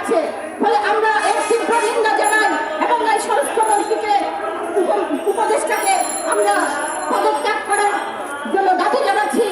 যাচ্ছে ফলে আমরা এর তীব্র নিন্দা জানাই এবং এই স্বরাষ্ট্রমন্ত্রীকে উপদেষ্টাকে আমরা পদত্যাগ করার জন্য দাবি জানাচ্ছি।